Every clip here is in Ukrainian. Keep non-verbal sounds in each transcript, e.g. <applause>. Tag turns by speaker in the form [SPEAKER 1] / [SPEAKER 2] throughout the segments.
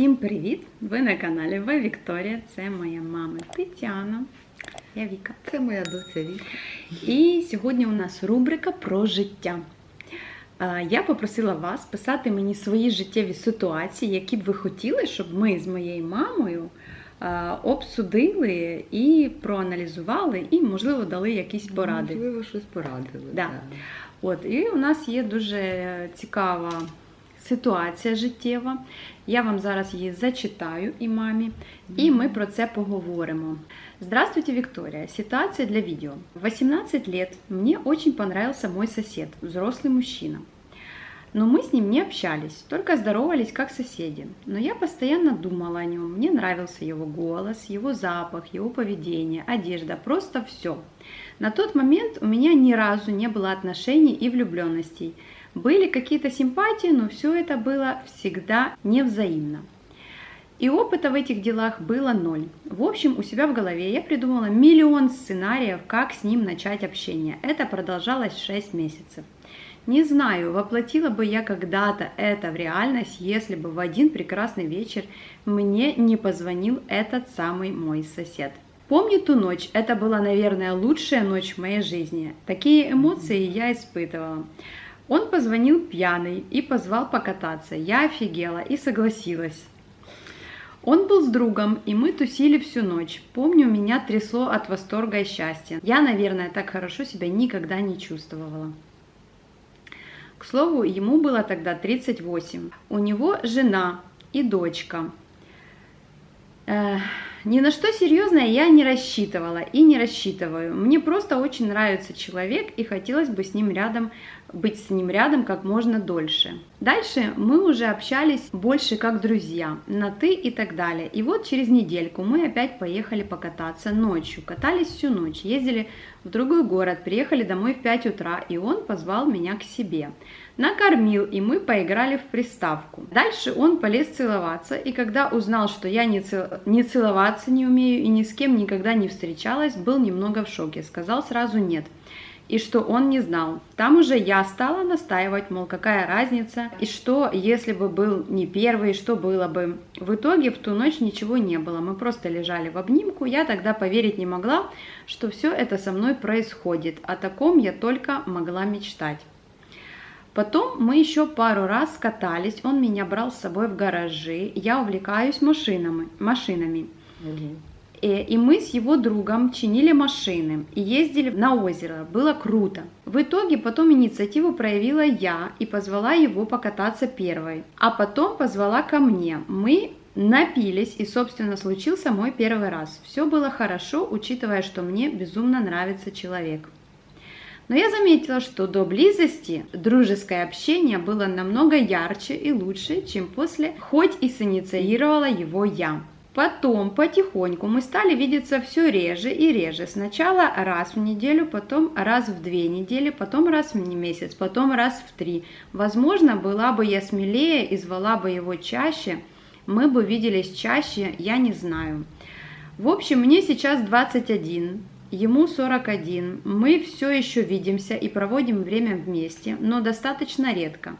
[SPEAKER 1] Всім привіт! Ви на каналі Ви Вікторія. Це моя мама Тетяна. Я Віка.
[SPEAKER 2] Це моя доця Віка.
[SPEAKER 1] І сьогодні у нас рубрика про життя. Я попросила вас писати мені свої життєві ситуації, які б ви хотіли, щоб ми з моєю мамою обсудили і проаналізували, і, можливо, дали якісь поради.
[SPEAKER 2] Можливо, щось порадили.
[SPEAKER 1] Да.
[SPEAKER 2] так.
[SPEAKER 1] От, і у нас є дуже цікава ситуація життєва. Я вам зараз її зачитаю і мамі, и мы про це поговоримо. Здравствуйте, Виктория. Ситуация для видео. В 18 лет мне очень понравился мой сосед, взрослый мужчина. Но мы с ним не общались, только здоровались как соседи. Но я постоянно думала о нем. Мне нравился его голос, его запах, его поведение, одежда, просто все. На тот момент у меня ни разу не было отношений и влюбленностей. Были какие-то симпатии, но все это было всегда невзаимно. И опыта в этих делах было ноль. В общем, у себя в голове я придумала миллион сценариев, как с ним начать общение. Это продолжалось 6 месяцев. Не знаю, воплотила бы я когда-то это в реальность, если бы в один прекрасный вечер мне не позвонил этот самый мой сосед. Помню ту ночь, это была, наверное, лучшая ночь в моей жизни. Такие эмоции я испытывала. Он позвонил пьяный и позвал покататься. Я офигела и согласилась. Он был с другом, и мы тусили всю ночь. Помню, меня трясло от восторга и счастья. Я, наверное, так хорошо себя никогда не чувствовала. К слову, ему было тогда 38. У него жена и дочка. Эх, ни на что серьезное я не рассчитывала и не рассчитываю. Мне просто очень нравится человек и хотелось бы с ним рядом быть с ним рядом как можно дольше. Дальше мы уже общались больше как друзья, на ты и так далее. И вот через недельку мы опять поехали покататься ночью. Катались всю ночь, ездили в другой город, приехали домой в 5 утра, и он позвал меня к себе. Накормил, и мы поиграли в приставку. Дальше он полез целоваться, и когда узнал, что я не, цел... не целоваться не умею и ни с кем никогда не встречалась, был немного в шоке. Сказал сразу нет и что он не знал. Там уже я стала настаивать, мол, какая разница, и что, если бы был не первый, что было бы. В итоге в ту ночь ничего не было, мы просто лежали в обнимку, я тогда поверить не могла, что все это со мной происходит, о таком я только могла мечтать. Потом мы еще пару раз катались, он меня брал с собой в гаражи, я увлекаюсь машинами, машинами. Э, И мы с его другом чинили машины и ездили на озеро. Было круто. В итоге потом инициативу проявила я и позвала его покататься первой. А потом позвала ко мне. Мы напились и, собственно, случился мой первый раз. Все было хорошо, учитывая, что мне безумно нравится человек. Но я заметила, что до близости дружеское общение было намного ярче и лучше, чем после, хоть и синициировала его я. Потом потихоньку мы стали видеться все реже и реже. Сначала раз в неделю, потом раз в две недели, потом раз в месяц, потом раз в три. Возможно, была бы я смелее и звала бы его чаще, мы бы виделись чаще, я не знаю. В общем, мне сейчас 21, ему 41. Мы все еще видимся и проводим время вместе, но достаточно редко.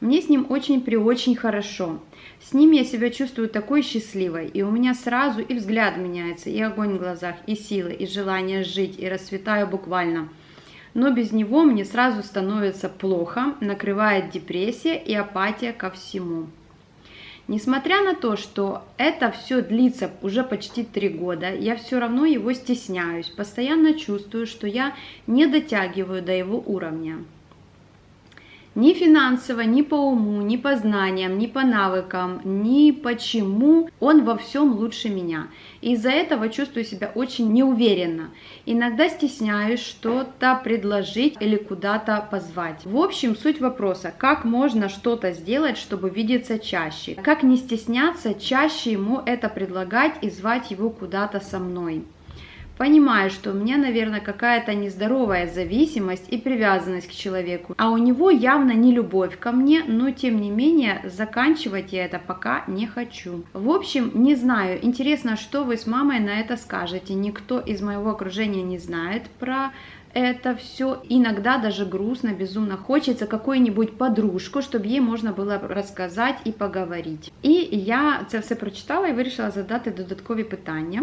[SPEAKER 1] Мне с ним очень-при-очень хорошо. С ним я себя чувствую такой счастливой, и у меня сразу и взгляд меняется, и огонь в глазах, и силы, и желание жить, и расцветаю буквально. Но без него мне сразу становится плохо, накрывает депрессия и апатия ко всему. Несмотря на то, что это все длится уже почти три года, я все равно его стесняюсь, постоянно чувствую, что я не дотягиваю до его уровня. Ни финансово, ни по уму, ни по знаниям, ни по навыкам, ни почему он во всем лучше меня. Из-за этого чувствую себя очень неуверенно. Иногда стесняюсь что-то предложить или куда-то позвать. В общем, суть вопроса, как можно что-то сделать, чтобы видеться чаще? Как не стесняться чаще ему это предлагать и звать его куда-то со мной? Понимаю, что у меня, наверное, какая-то нездоровая зависимость и привязанность к человеку, а у него явно не любовь ко мне, но тем не менее заканчивать я это пока не хочу. В общем, не знаю, интересно, что вы с мамой на это скажете. Никто из моего окружения не знает про это все. Иногда даже грустно, безумно хочется какую-нибудь подружку, чтобы ей можна було розказати і поговорити. І я це все прочитала і вирішила задати додаткові питання.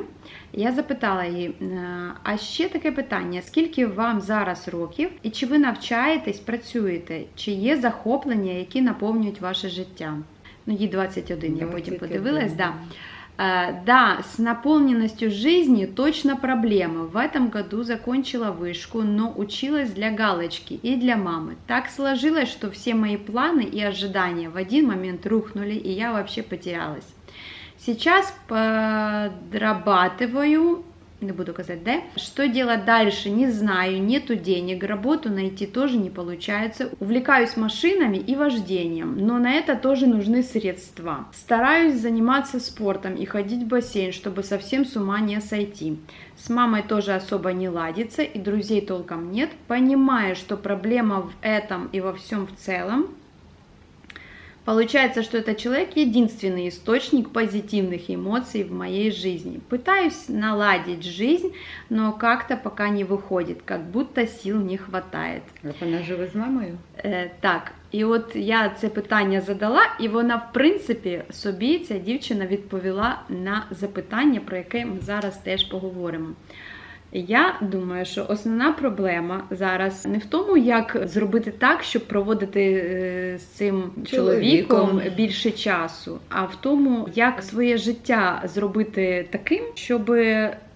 [SPEAKER 1] Я запитала її, е, а ще таке питання: скільки вам зараз років, і чи ви навчаєтесь, працюєте, чи є захоплення, які наповнюють ваше життя? Ну, їй 21, я потім
[SPEAKER 2] 21,
[SPEAKER 1] подивилась, да.
[SPEAKER 2] Да.
[SPEAKER 1] Э, Да, с наполненностью жизни точно проблема. В этом году закончила вышку, но училась для галочки и для мамы. Так сложилось, что все мои планы и ожидания в один момент рухнули, и я вообще потерялась. Сейчас подрабатываю, не буду сказать, да? Что делать дальше, не знаю, нету денег, работу найти тоже не получается. Увлекаюсь машинами и вождением, но на это тоже нужны средства. Стараюсь заниматься спортом и ходить в бассейн, чтобы совсем с ума не сойти. С мамой тоже особо не ладится и друзей толком нет. Понимаю, что проблема в этом и во всем в целом, Получается, что этот человек единственный источник позитивных эмоций в моей жизни. Пытаюсь наладить жизнь, но как-то пока не выходит, как будто сил не хватает.
[SPEAKER 2] А вона живе з мамою?
[SPEAKER 1] Е, так, і от я це питання задала, і вона, в принципі, собі ця дівчина відповіла на запитання, про яке ми зараз теж поговоримо. Я думаю, що основна проблема зараз не в тому, як зробити так, щоб проводити е, з цим чоловіком,
[SPEAKER 2] Чоловіком.
[SPEAKER 1] більше часу, а в тому, як своє життя зробити таким, щоб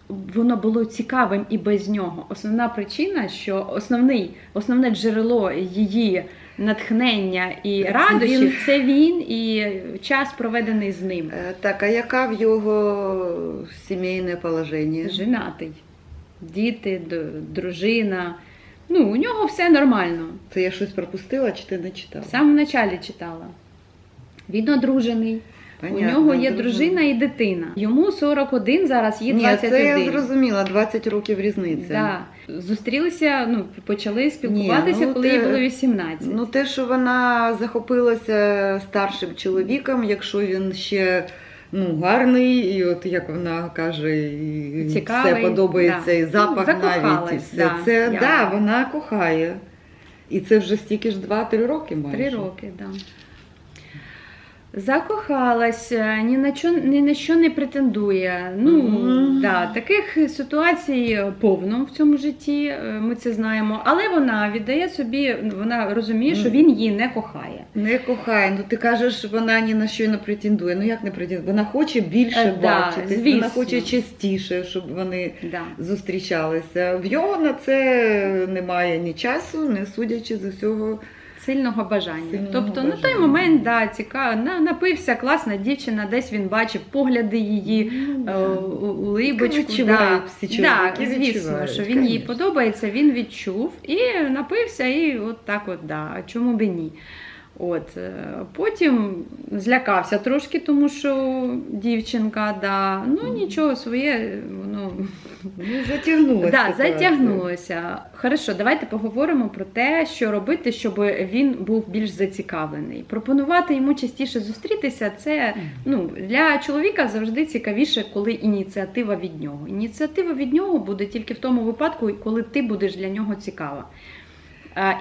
[SPEAKER 1] воно було цікавим і без нього. Основна причина, що основний, основне джерело її натхнення і
[SPEAKER 2] Це
[SPEAKER 1] радощів це він і час проведений з ним.
[SPEAKER 2] Е, Так, а яка в його сімейне положення?
[SPEAKER 1] Женатий, діти, дружина. Ну, у нього все нормально.
[SPEAKER 2] Це я щось пропустила чи ти не
[SPEAKER 1] В
[SPEAKER 2] читала?
[SPEAKER 1] самому началі читала. Він одружений.
[SPEAKER 2] Понятно,
[SPEAKER 1] у нього є
[SPEAKER 2] дружина.
[SPEAKER 1] дружина і дитина. Йому 41, зараз їй
[SPEAKER 2] Ні,
[SPEAKER 1] 21.
[SPEAKER 2] це я зрозуміла, 20 років різниця.
[SPEAKER 1] Да. Зустрілися, ну, почали спілкуватися,
[SPEAKER 2] Ні, ну,
[SPEAKER 1] коли
[SPEAKER 2] те-
[SPEAKER 1] їй було 18.
[SPEAKER 2] Ну, те, що вона захопилася старшим чоловіком, якщо він ще ну, гарний, і от як вона каже, і
[SPEAKER 1] Цікавий,
[SPEAKER 2] все подобається,
[SPEAKER 1] да.
[SPEAKER 2] і запах
[SPEAKER 1] Ну,
[SPEAKER 2] навіть. І все.
[SPEAKER 1] да,
[SPEAKER 2] Це
[SPEAKER 1] я-
[SPEAKER 2] да, вона кохає. І це вже стільки ж 2-3 роки майже.
[SPEAKER 1] Три роки, так. Да. Закохалась, е, ні на, що, ні на що не претендує. Ну,
[SPEAKER 2] Мгм.
[SPEAKER 1] да, таких ситуацій повно в цьому житті, е, ми це знаємо. Але вона віддає собі, вона розуміє, що він її не кохає.
[SPEAKER 2] Не кохає. Ну ти кажеш, вона ні на що не претендує. Ну як не претендує? Вона хоче більше
[SPEAKER 1] Е, да,
[SPEAKER 2] бачитись,
[SPEAKER 1] звісно.
[SPEAKER 2] вона хоче частіше, щоб вони
[SPEAKER 1] Да.
[SPEAKER 2] зустрічалися. В його на це немає ні часу, не судячи з усього.
[SPEAKER 1] Сильного бажання.
[SPEAKER 2] Сильного
[SPEAKER 1] тобто на той момент да, цікаво, на, напився, класна дівчина, десь він бачив погляди її,
[SPEAKER 2] Ну,
[SPEAKER 1] е, улибочку.
[SPEAKER 2] Так
[SPEAKER 1] да.
[SPEAKER 2] всі
[SPEAKER 1] да, звісно, що він їй подобається, він відчув і напився, і от так от, да, чому б і ні. От, е, потім злякався трошки, тому що дівчинка, да, ну нічого своє, воно
[SPEAKER 2] Ну, затягнулося.
[SPEAKER 1] Да, затягнулося. Хорошо, давайте поговоримо про те, що робити, щоб він був більш зацікавлений. Пропонувати йому частіше зустрітися це ну, для чоловіка завжди цікавіше, коли ініціатива від нього. Ініціатива від нього буде тільки в тому випадку, коли ти будеш для нього цікава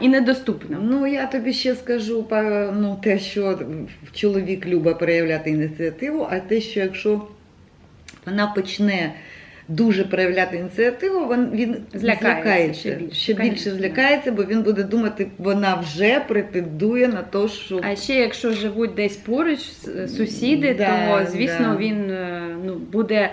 [SPEAKER 1] і недоступна.
[SPEAKER 2] Ну, я тобі ще скажу ну, те, що чоловік любить проявляти ініціативу, а те, що якщо вона почне дуже проявляти ініціативу, він, він
[SPEAKER 1] Злякається
[SPEAKER 2] злякається,
[SPEAKER 1] ще більше,
[SPEAKER 2] ще більше злякається, бо він буде думати, вона вже претендує на те, що
[SPEAKER 1] А ще якщо живуть десь поруч сусіди,
[SPEAKER 2] Да,
[SPEAKER 1] то звісно
[SPEAKER 2] да.
[SPEAKER 1] він е, ну, буде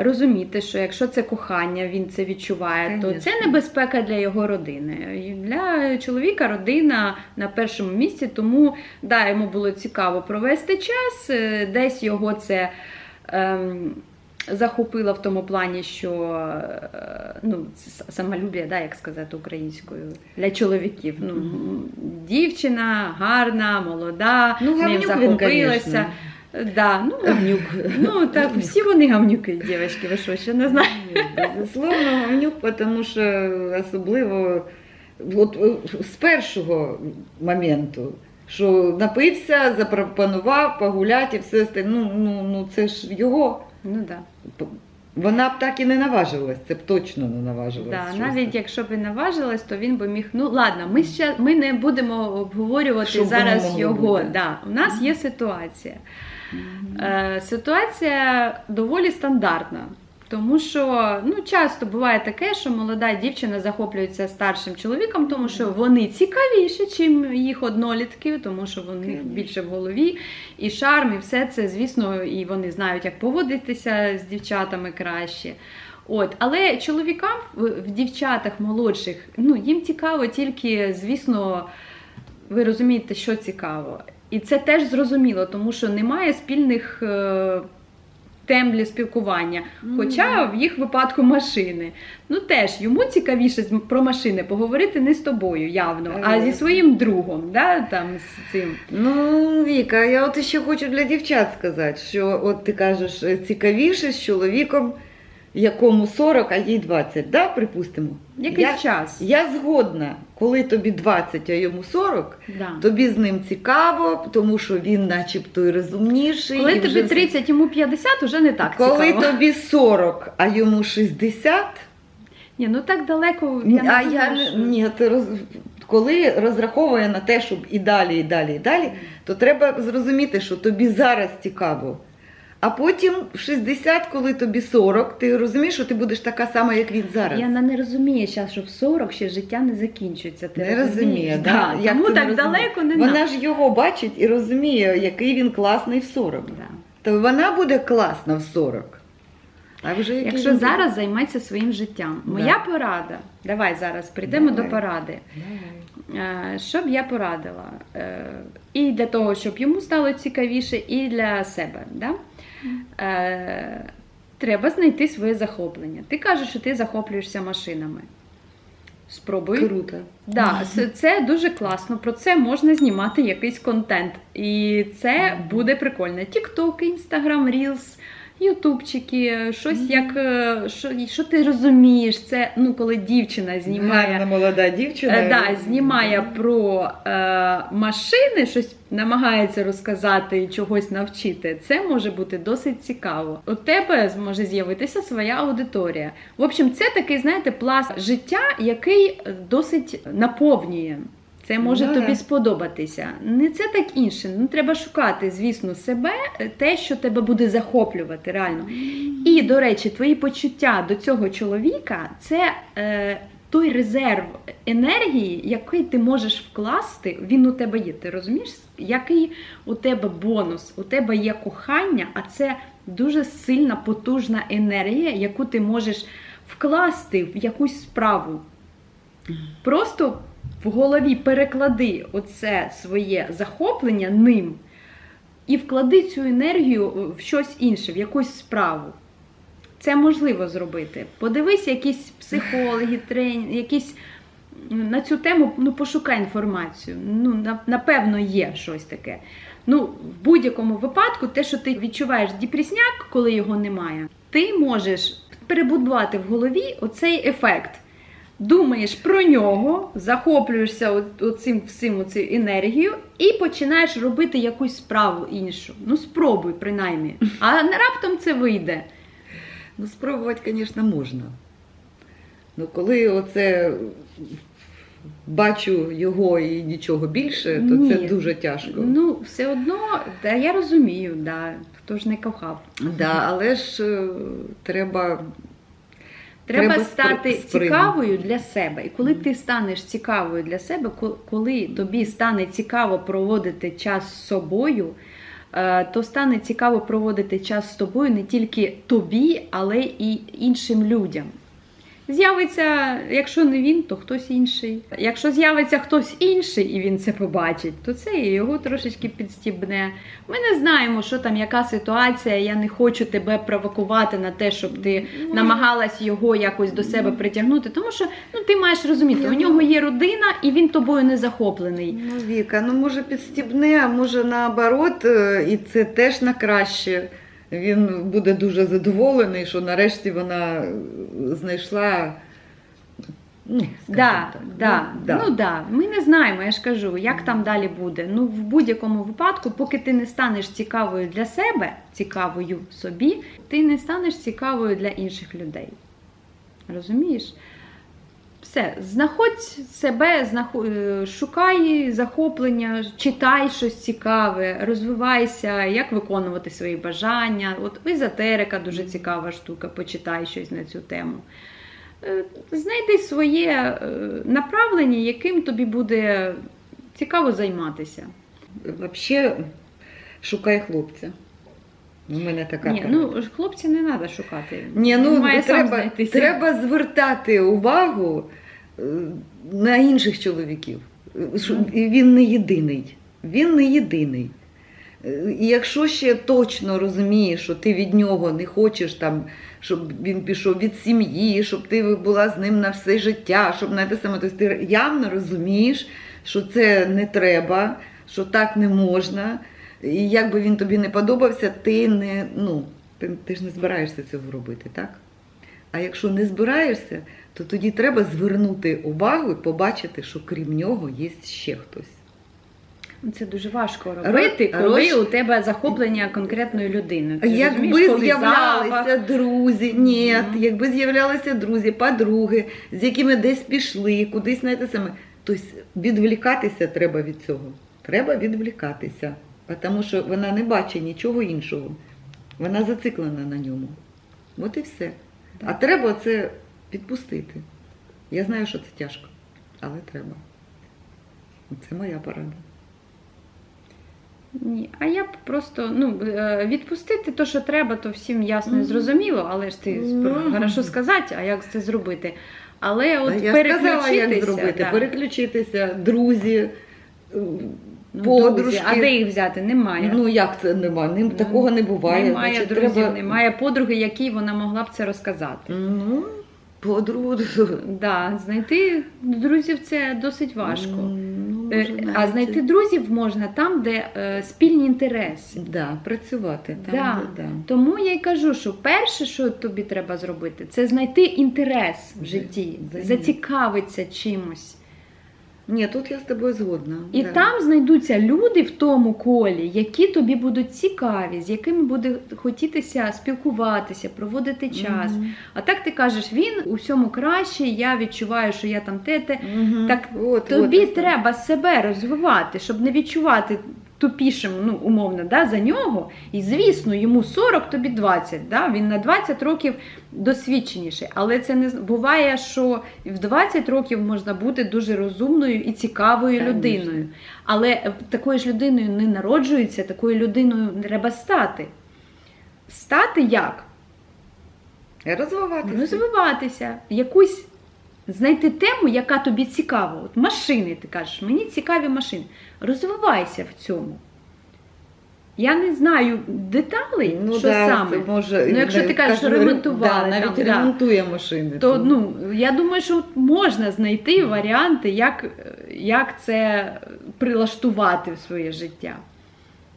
[SPEAKER 1] розуміти, що якщо це кохання, він це відчуває, то це небезпека для його родини. І для чоловіка родина на першому місці, тому да, йому було цікаво провести час, е, десь його це. Ем, Захопила в тому плані, що е, ну, самолюбія, да, як сказати українською, для чоловіків. Ну, дівчина гарна, молода,
[SPEAKER 2] ну,
[SPEAKER 1] ним
[SPEAKER 2] він,
[SPEAKER 1] захопилася.
[SPEAKER 2] конечно.
[SPEAKER 1] Да, ну, гавнюк. Ну, так, всі вони гавнюки, дівчатки, ви що, ще не знаєте?
[SPEAKER 2] Безусловно, гавнюк, тому що особливо от, е, з першого моменту, що напився, запропонував погуляти і все. Ну, ну, ну це ж його.
[SPEAKER 1] Ну, да.
[SPEAKER 2] Вона б так і не наважилась, це б точно не наважилась.
[SPEAKER 1] Да,
[SPEAKER 2] щось
[SPEAKER 1] навіть якщо б і наважилась, то він би міг. Ну ладно, ми ще ми не будемо обговорювати
[SPEAKER 2] Що б воно
[SPEAKER 1] зараз його.
[SPEAKER 2] бути.
[SPEAKER 1] Да, у нас є ситуація. Е, ситуація доволі стандартна. Тому що ну, часто буває таке, що молода дівчина захоплюється старшим чоловіком, тому що вони цікавіші, ніж їх однолітки, тому що вони більше в голові, і шарм, і все це, звісно, і вони знають, як поводитися з дівчатами краще. От, але чоловікам в дівчатах молодших, ну їм цікаво тільки, звісно, ви розумієте, що цікаво. І це теж зрозуміло, тому що немає спільних е, тем для спілкування. Хоча в їх випадку машини. Ну теж йому цікавіше про машини поговорити не з тобою явно, а зі своїм другом, да, там, з цим.
[SPEAKER 2] Ну, Віка, я от ще хочу для дівчат сказати, що от ти кажеш, е, цікавіше з чоловіком, якому 40, а їй 20, да, припустимо?
[SPEAKER 1] Якийсь
[SPEAKER 2] Я,
[SPEAKER 1] час.
[SPEAKER 2] я згодна, коли тобі 20, а йому 40,
[SPEAKER 1] Да.
[SPEAKER 2] тобі з ним цікаво, тому що він начебто і розумніший.
[SPEAKER 1] Коли
[SPEAKER 2] і
[SPEAKER 1] тобі
[SPEAKER 2] вже
[SPEAKER 1] 30, йому 50, уже не так
[SPEAKER 2] Коли
[SPEAKER 1] цікаво.
[SPEAKER 2] тобі 40, а йому 60,
[SPEAKER 1] Ні, ну так далеко я не
[SPEAKER 2] а
[SPEAKER 1] думаю,
[SPEAKER 2] я
[SPEAKER 1] що-
[SPEAKER 2] ні, ти роз... коли розраховує на те, щоб і далі, і далі, і далі, то треба зрозуміти, що тобі зараз цікаво. А потім в 60, коли тобі 40, ти розумієш, що ти будеш така сама, як він зараз.
[SPEAKER 1] Яна не розуміє зараз, що в 40 ще життя не закінчується. Ти
[SPEAKER 2] Не розуміє,
[SPEAKER 1] да.
[SPEAKER 2] да? Як
[SPEAKER 1] Тому
[SPEAKER 2] не
[SPEAKER 1] так
[SPEAKER 2] розуміє?
[SPEAKER 1] далеко не
[SPEAKER 2] Вона ж його бачить і розуміє, який він класний в 40.
[SPEAKER 1] Да.
[SPEAKER 2] То вона буде класна в 40. А вже
[SPEAKER 1] Якщо
[SPEAKER 2] він
[SPEAKER 1] зараз займеться своїм життям,
[SPEAKER 2] Да.
[SPEAKER 1] моя порада. Давай зараз прийдемо
[SPEAKER 2] Давай.
[SPEAKER 1] до поради.
[SPEAKER 2] Давай.
[SPEAKER 1] Е, Що б я порадила? Е, І для того, щоб йому стало цікавіше, і для себе. Да? Е, Треба знайти своє захоплення. Ти кажеш, що ти захоплюєшся машинами. Спробуй.
[SPEAKER 2] Круто.
[SPEAKER 1] Да, це, дуже класно. Про це можна знімати якийсь контент. І це буде прикольно. Тікток, Інстаграм, Рілс, Ютубчики, щось як е, що, що ти розумієш, це ну коли дівчина знімає.
[SPEAKER 2] Гарна молода дівчина.
[SPEAKER 1] Е, да, знімає про е, машини, щось намагається розказати і чогось навчити. Це може бути досить цікаво. У тебе зможе з'явитися своя аудиторія. В общем, це такий, знаєте, пласт життя, який досить наповнює. Це може
[SPEAKER 2] да.
[SPEAKER 1] тобі сподобатися. Не це так інше. Ну треба шукати, звісно, себе, те, що тебе буде захоплювати реально. І, до речі, твої почуття до цього чоловіка це е, той резерв енергії, який ти можеш вкласти, він у тебе є. Ти розумієш, який у тебе бонус? У тебе є кохання, а це дуже сильна, потужна енергія, яку ти можеш вкласти в якусь справу. Просто в голові переклади оце своє захоплення ним і вклади цю енергію в щось інше, в якусь справу. Це можливо зробити. Подивись якісь психологи, тренінги, якісь на цю тему ну, пошукай інформацію. Ну, напевно, є щось таке. Ну, в будь-якому випадку, те, що ти відчуваєш депресняк, коли його немає, ти можеш перебудувати в голові оцей ефект. Думаєш про нього, захоплюєшся оцим всім оцю енергією і починаєш робити якусь справу іншу. Ну, спробуй, принаймні. <laughs> А не раптом це вийде.
[SPEAKER 2] Ну, спробувати, звісно, можна. Ну, коли оце бачу його і нічого більше, то
[SPEAKER 1] Ні.
[SPEAKER 2] це дуже тяжко.
[SPEAKER 1] Ну, все одно, да, я розумію, да, хто ж не кохав.
[SPEAKER 2] Да, але ж е, треба.
[SPEAKER 1] Треба,
[SPEAKER 2] Треба
[SPEAKER 1] стати цікавою для себе. І коли ти станеш цікавою для себе, ко- коли тобі стане цікаво проводити час з собою, е, то стане цікаво проводити час з тобою не тільки тобі, але і іншим людям. З'явиться, якщо не він, то хтось інший. Якщо з'явиться хтось інший і він це побачить, то це і його трошечки підстібне. Ми не знаємо, що там, яка ситуація. Я не хочу тебе провокувати на те, щоб ти намагалась його якось до себе притягнути. Тому що ну ти маєш розуміти,
[SPEAKER 2] Я
[SPEAKER 1] у нього є родина, і він тобою не захоплений.
[SPEAKER 2] Ну, Віка, ну може підстібне, а може наоборот, е, і це теж на краще. Він буде дуже задоволений, що нарешті вона знайшла Ну, скажімо
[SPEAKER 1] Да,
[SPEAKER 2] так.
[SPEAKER 1] да.
[SPEAKER 2] Ну, да.
[SPEAKER 1] Ну да, ми не знаємо, я ж кажу, як там далі буде. Ну, в будь-якому випадку, поки ти не станеш цікавою для себе, цікавою собі, ти не станеш цікавою для інших людей. Розумієш? Все, знаходь себе, е, шукай захоплення, читай щось цікаве, розвивайся, як виконувати свої бажання. От езотерика дуже цікава штука, почитай щось на цю тему. Е, Знайди своє е, направлення, яким тобі буде цікаво займатися.
[SPEAKER 2] Взагалі, шукай хлопця. У мене така
[SPEAKER 1] Ні, ну хлопця не треба шукати.
[SPEAKER 2] Ні, ну
[SPEAKER 1] має
[SPEAKER 2] треба, треба звертати увагу е, на інших чоловіків. Е, і Він не єдиний. Він не єдиний. Е, І якщо ще точно розумієш, що ти від нього не хочеш, там, щоб він пішов від сім'ї, щоб ти була з ним на все життя, щоб на те саме, тобто ти явно розумієш, що це не треба, що так не можна. І як би він тобі не подобався, ти не ну, ти, ти ж не збираєшся цього робити, так? А якщо не збираєшся, то тоді треба звернути увагу і побачити, що крім нього є ще хтось.
[SPEAKER 1] Це дуже важко робити,
[SPEAKER 2] Ро-
[SPEAKER 1] коли у тебе захоплення конкретної людини.
[SPEAKER 2] А
[SPEAKER 1] Ти
[SPEAKER 2] якби з'являлися
[SPEAKER 1] запах.
[SPEAKER 2] друзі, ні,
[SPEAKER 1] Мгм.
[SPEAKER 2] якби з'являлися друзі, подруги, з якими десь пішли, кудись на те саме. Тобто відволікатися треба від цього. Треба відволікатися, тому що вона не бачить нічого іншого. Вона зациклена на ньому. От і все. А треба це відпустити. Я знаю, що це тяжко, але треба. Це моя порада.
[SPEAKER 1] Ні, а я б просто ну, е, відпустити те, що треба, то всім ясно і зрозуміло, але ж ти хорошо сказати, а як це зробити. Але от
[SPEAKER 2] а я
[SPEAKER 1] переключитися.
[SPEAKER 2] сказала, як зробити.
[SPEAKER 1] да.
[SPEAKER 2] Переключитися, друзі.
[SPEAKER 1] Ну,
[SPEAKER 2] подружки.
[SPEAKER 1] а де їх взяти? Немає.
[SPEAKER 2] Ну як це нема? Ним
[SPEAKER 1] Ну,
[SPEAKER 2] такого не буває.
[SPEAKER 1] немає
[SPEAKER 2] Значить,
[SPEAKER 1] друзів,
[SPEAKER 2] треба...
[SPEAKER 1] немає подруги, якій вона могла б це розказати.
[SPEAKER 2] Ну, подругу.
[SPEAKER 1] Да, знайти друзів це досить важко.
[SPEAKER 2] Ну,
[SPEAKER 1] Е,
[SPEAKER 2] може,
[SPEAKER 1] А
[SPEAKER 2] навіть-
[SPEAKER 1] знайти друзів можна там, де е, спільні інтереси.
[SPEAKER 2] Да, працювати. Там,
[SPEAKER 1] Да.
[SPEAKER 2] де, да.
[SPEAKER 1] Тому я й кажу, що перше, що тобі треба зробити, це знайти інтерес в житті, зацікавитися чимось.
[SPEAKER 2] Ні, тут я з тобою згодна.
[SPEAKER 1] І
[SPEAKER 2] да.
[SPEAKER 1] там знайдуться люди в тому колі, які тобі будуть цікаві, з якими буде хотітися спілкуватися, проводити час.
[SPEAKER 2] Угу.
[SPEAKER 1] А так ти кажеш, він у всьому краще, я відчуваю, що я там те-те.
[SPEAKER 2] Угу.
[SPEAKER 1] Так
[SPEAKER 2] от,
[SPEAKER 1] Тобі
[SPEAKER 2] от,
[SPEAKER 1] треба себе розвивати, щоб не відчувати тупішим, ну умовно, да, за нього. І звісно, йому 40, тобі 20. Да? Він на 20 років досвідченіший. Але це не буває, що в 20 років можна бути дуже розумною і цікавою
[SPEAKER 2] Конечно.
[SPEAKER 1] людиною. Але такою ж людиною не народжується, такою людиною треба стати. Стати як?
[SPEAKER 2] Розвиватися.
[SPEAKER 1] Розвиватися, якусь знайти тему, яка тобі цікава. От машини, ти кажеш, мені цікаві машини. Розвивайся в цьому. Я не знаю деталей,
[SPEAKER 2] Ну,
[SPEAKER 1] що
[SPEAKER 2] да,
[SPEAKER 1] саме.
[SPEAKER 2] може,
[SPEAKER 1] Ну, якщо ти кажеш,
[SPEAKER 2] кажу,
[SPEAKER 1] ремонтували
[SPEAKER 2] да, навіть
[SPEAKER 1] там, да.
[SPEAKER 2] ремонтує машини.
[SPEAKER 1] То ну, я думаю, що можна знайти варіанти, як, як це прилаштувати в своє життя.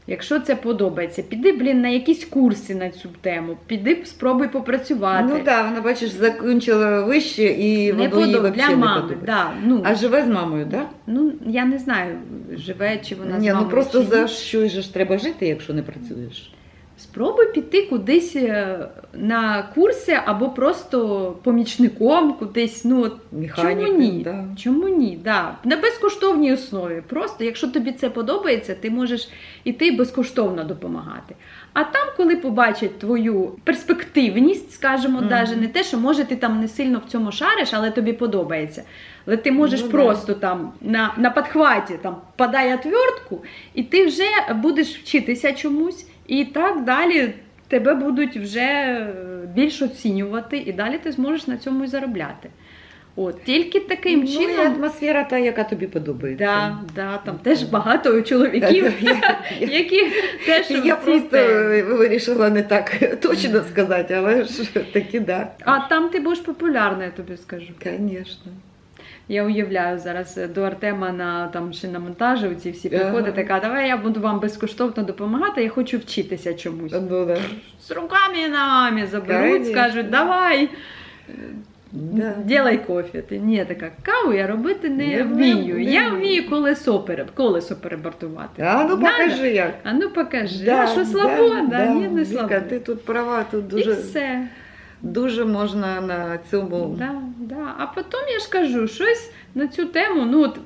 [SPEAKER 1] Якщо це подобається, піди, блін, на якісь курси на цю тему, піди спробуй попрацювати.
[SPEAKER 2] Ну так, вона, бачиш, закінчила вище і
[SPEAKER 1] не
[SPEAKER 2] воно їй
[SPEAKER 1] подоб...
[SPEAKER 2] взагалі
[SPEAKER 1] для
[SPEAKER 2] не
[SPEAKER 1] мами,
[SPEAKER 2] подобається.
[SPEAKER 1] да. ну,
[SPEAKER 2] А живе з мамою, так?
[SPEAKER 1] ну, я не знаю, живе чи вона з
[SPEAKER 2] Ні,
[SPEAKER 1] мамою.
[SPEAKER 2] ну просто
[SPEAKER 1] чи
[SPEAKER 2] за що ж треба жити, якщо не працюєш.
[SPEAKER 1] Спробуй піти кудись е, на курси або просто помічником кудись. Ну, от
[SPEAKER 2] Механіка,
[SPEAKER 1] Чому ні?
[SPEAKER 2] Да.
[SPEAKER 1] Чому ні? Да. На безкоштовній основі. Просто, якщо тобі це подобається, ти можеш іти безкоштовно допомагати. А там, коли побачать твою перспективність, скажімо,
[SPEAKER 2] Мгм.
[SPEAKER 1] даже не те, що може ти там не сильно в цьому шариш, але тобі подобається. Але ти можеш
[SPEAKER 2] Ну, да.
[SPEAKER 1] просто там на, на підхваті там подай отвертку, і ти вже будеш вчитися чомусь, і так далі тебе будуть вже е, більш оцінювати, і далі ти зможеш на цьому і заробляти. От, тільки таким
[SPEAKER 2] ну, і
[SPEAKER 1] чином.
[SPEAKER 2] атмосфера та, яка тобі подобається.
[SPEAKER 1] Да, да, там теж багато чоловіків, <laughs> які теж
[SPEAKER 2] Я просто вирішила не так <laughs> точно сказати, але ж таки да.
[SPEAKER 1] А там ти будеш популярна, я тобі скажу.
[SPEAKER 2] Звісно.
[SPEAKER 1] Я уявляю зараз е, до Артема на там ще на монтажі ці всі приходить, така, давай я буду вам безкоштовно допомагати, я хочу вчитися чомусь.
[SPEAKER 2] Ну, да.
[SPEAKER 1] З руками і ногами заберуть, скажуть, давай.
[SPEAKER 2] Да.
[SPEAKER 1] Ділай кофе. Ти ні, така каву я робити не
[SPEAKER 2] Я не
[SPEAKER 1] вмію.
[SPEAKER 2] вмію.
[SPEAKER 1] Я вмію колесо пере, колесо перебортувати.
[SPEAKER 2] А ну покажи як.
[SPEAKER 1] А ну покажи. а що слабо? Да, ні, не слабо.
[SPEAKER 2] Віка, ти тут права, тут
[SPEAKER 1] І
[SPEAKER 2] дуже,
[SPEAKER 1] все.
[SPEAKER 2] Дуже можна на цьому.
[SPEAKER 1] Да, да. А потім я ж кажу, щось на цю тему. Ну, от,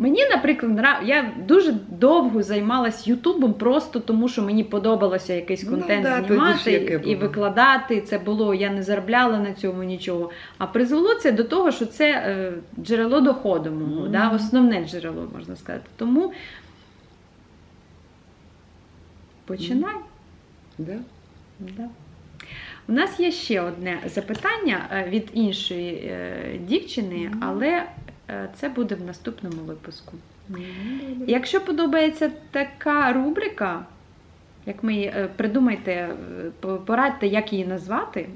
[SPEAKER 1] мені, наприклад, нрав- я дуже довго займалась Ютубом просто тому, що мені подобалося якийсь
[SPEAKER 2] Ну,
[SPEAKER 1] контент
[SPEAKER 2] да,
[SPEAKER 1] знімати і викладати. Це було, я не заробляла на цьому нічого. А призвело це до того, що це е, джерело доходу мого,
[SPEAKER 2] Мгм.
[SPEAKER 1] да, основне джерело, можна сказати. Тому починай.
[SPEAKER 2] Да?
[SPEAKER 1] Да. У нас є ще одне запитання е, від іншої е, дівчини, але е, це буде в наступному випуску. Якщо подобається така рубрика, як ми її- придумайте, порадьте, як її назвати.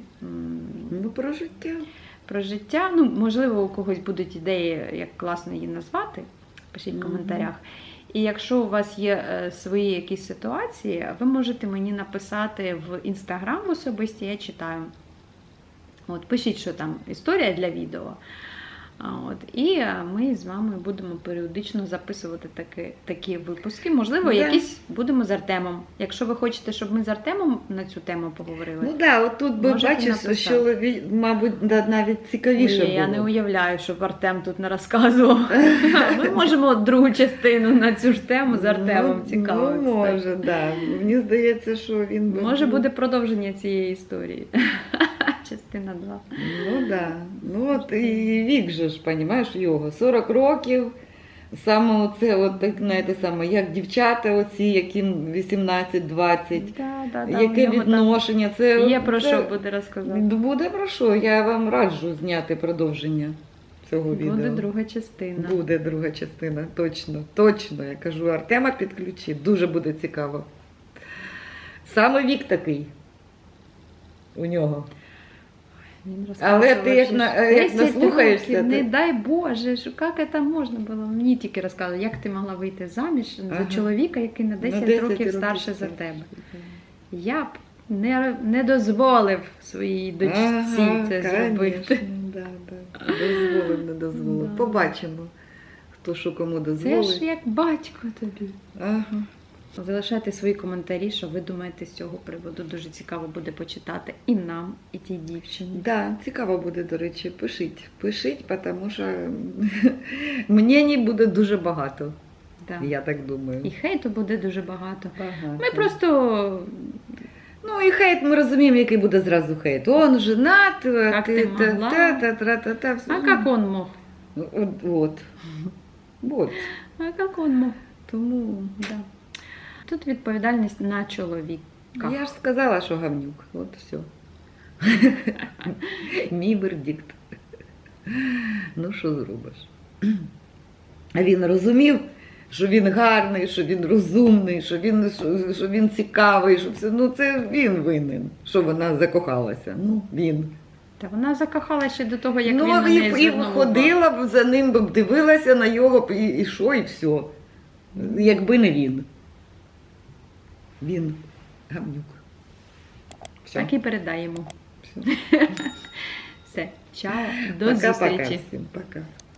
[SPEAKER 2] Ну, про життя.
[SPEAKER 1] Про життя. Ну, можливо, у когось будуть ідеї, як класно її назвати. Пишіть в коментарях. І якщо у вас є е, свої якісь ситуації, ви можете мені написати в інстаграм особисті, я читаю. От, пишіть, що там історія для відео. От, і е, ми з вами будемо періодично записувати такі, такі випуски. Можливо,
[SPEAKER 2] Да.
[SPEAKER 1] якісь будемо з Артемом. Якщо ви хочете, щоб ми з Артемом на цю тему поговорили,
[SPEAKER 2] Ну так, да, от тут би бачиш, що мабуть, навіть цікавіше
[SPEAKER 1] Ні, я не уявляю, щоб Артем тут не розказував. <laughs> Ми можемо другу частину на цю ж тему з Артемом
[SPEAKER 2] Ну,
[SPEAKER 1] цікаво.
[SPEAKER 2] Ну, може, да. Мені здається, що він
[SPEAKER 1] Може буде продовження цієї історії. Частина 2.
[SPEAKER 2] Ну да. Ну от і вік же ж, понімаєш, його 40 років. Саме оце, от так, знаєте, саме, як дівчата, оці, яким 18-20,
[SPEAKER 1] Да, да, да,
[SPEAKER 2] яке
[SPEAKER 1] нього
[SPEAKER 2] відношення. Це,
[SPEAKER 1] Є про
[SPEAKER 2] це-
[SPEAKER 1] що буде розказати.
[SPEAKER 2] Буде про що. Я вам раджу зняти продовження цього відео.
[SPEAKER 1] Буде друга частина.
[SPEAKER 2] Буде друга частина, точно, точно. Я кажу, Артема підключи, дуже буде цікаво. Саме вік такий у нього.
[SPEAKER 1] Він
[SPEAKER 2] Але ти як на- як
[SPEAKER 1] 10
[SPEAKER 2] наслухаєшся,
[SPEAKER 1] років,
[SPEAKER 2] ти-
[SPEAKER 1] Не дай Боже, що як це можна було? Мені тільки розказували, як ти могла вийти заміж
[SPEAKER 2] Ага.
[SPEAKER 1] за чоловіка, який на 10,
[SPEAKER 2] На 10
[SPEAKER 1] років
[SPEAKER 2] років
[SPEAKER 1] старше за тебе. Я б не, не дозволив своїй дочці
[SPEAKER 2] Ага,
[SPEAKER 1] це
[SPEAKER 2] конечно,
[SPEAKER 1] зробити.
[SPEAKER 2] Да, да. Дозволив, не дозволив.
[SPEAKER 1] Да.
[SPEAKER 2] Побачимо, хто що кому
[SPEAKER 1] Це ж як батько тобі.
[SPEAKER 2] Ага.
[SPEAKER 1] Залишайте свої коментарі, що ви думаєте з цього приводу. Дуже цікаво буде почитати і нам, і тій дівчині.
[SPEAKER 2] Да, цікаво буде, до речі, пишіть. Пишіть, тому що <laughs> мнені буде дуже багато,
[SPEAKER 1] Да.
[SPEAKER 2] я так думаю.
[SPEAKER 1] І хейту буде дуже багато.
[SPEAKER 2] Багато.
[SPEAKER 1] Ми просто
[SPEAKER 2] Ну і хейт, ми розуміємо, який буде зразу хейт. Он женат, а
[SPEAKER 1] Як
[SPEAKER 2] ти
[SPEAKER 1] ти могла?
[SPEAKER 2] та, та, та, та, та,
[SPEAKER 1] а як он мог?
[SPEAKER 2] От, от. <laughs> От.
[SPEAKER 1] А як он мог? Тому да. Тут відповідальність на чоловіка.
[SPEAKER 2] Я ж сказала, що гавнюк. От все. <laughs> Мій вердикт. Ну, що зробиш? А він розумів, що він гарний, що він розумний, що він, що, що він цікавий, що все. Ну, це він винен, що вона закохалася. Ну, він.
[SPEAKER 1] Та вона закохала ще до того, як
[SPEAKER 2] ну,
[SPEAKER 1] він на
[SPEAKER 2] і, і ходила б за ним, дивилася на його, і, і що, і все. Якби не він. Він гамнюк. Все.
[SPEAKER 1] Так і передаємо.
[SPEAKER 2] все. <laughs>
[SPEAKER 1] Все, чао, до
[SPEAKER 2] Пока-пока
[SPEAKER 1] зустрічі.
[SPEAKER 2] всім. Пока.